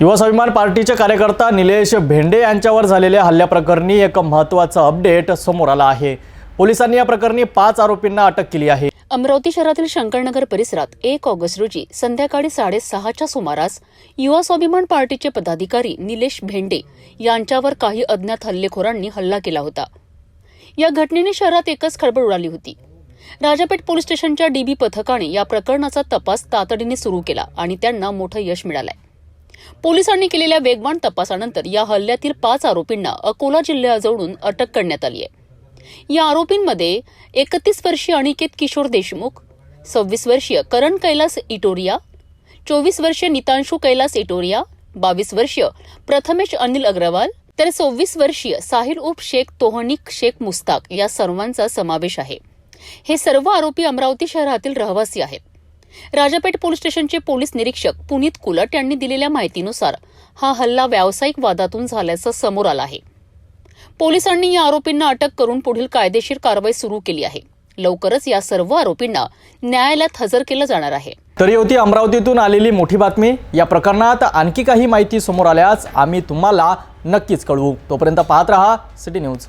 युवा स्वाभिमान पार्टीचे कार्यकर्ता निलेश भेंडे यांच्यावर झालेल्या हल्ल्याप्रकरणी एक महत्त्वाचं अपडेट समोर आलं आहे. पोलिसांनी या प्रकरणी पाच आरोपींना अटक केली आहे. अमरावती शहरातील शंकरनगर परिसरात एक ऑगस्ट रोजी संध्याकाळी साडेसहाच्या सुमारास युवा स्वाभिमान पार्टीचे पदाधिकारी निलेश भेंडे यांच्यावर काही अज्ञात हल्लेखोरांनी हल्ला केला होता. या घटनेने शहरात एकच खळबळ उडाली होती. राजापेठ पोलीस स्टेशनच्या डीबी पथकाने या प्रकरणाचा तपास तातडीने सुरू केला आणि त्यांना मोठं यश मिळालंय. पोलिसांनी केलेल्या वेगवान तपासानंतर या हल्ल्यातील पाच आरोपींना अकोला जिल्ह्याजवळून अटक करण्यात आली आहे. या आरोपींमध्ये एकतीस वर्षीय अनिकेत किशोर देशमुख सव्वीस वर्षीय करण कैलास इटोरिया चोवीस वर्षीय नितांशु कैलास इटोरिया बावीस वर्षीय प्रथमेश अनिल अग्रवाल तर सव्वीस वर्षीय साहिल उप शेख तोहनिक शेख मुस्ताक या सर्वांचा समावेश आहे. हे सर्व आरोपी अमरावती शहरातील रहिवासी आहेत. राजापेठ पोलीस स्टेशनचे पोलीस निरीक्षक पुनीत कुलट यांनी दिलेल्या माहितीनुसार हा हल्ला व्यावसायिक वादातून झाल्याचं समोर आलं आहे. पोलिसांनी या आरोपींना अटक करून पुढील कायदेशीर कारवाई सुरू केली आहे. लवकरच या सर्व आरोपींना न्यायालयात हजर केलं जाणार आहे. तरी होती अमरावतीतून आलेली मोठी बातमी. या प्रकरणात आणखी काही माहिती समोर आल्यास आम्ही तुम्हाला नक्कीच कळवू. तोपर्यंत पाहत रहा सिटी न्यूज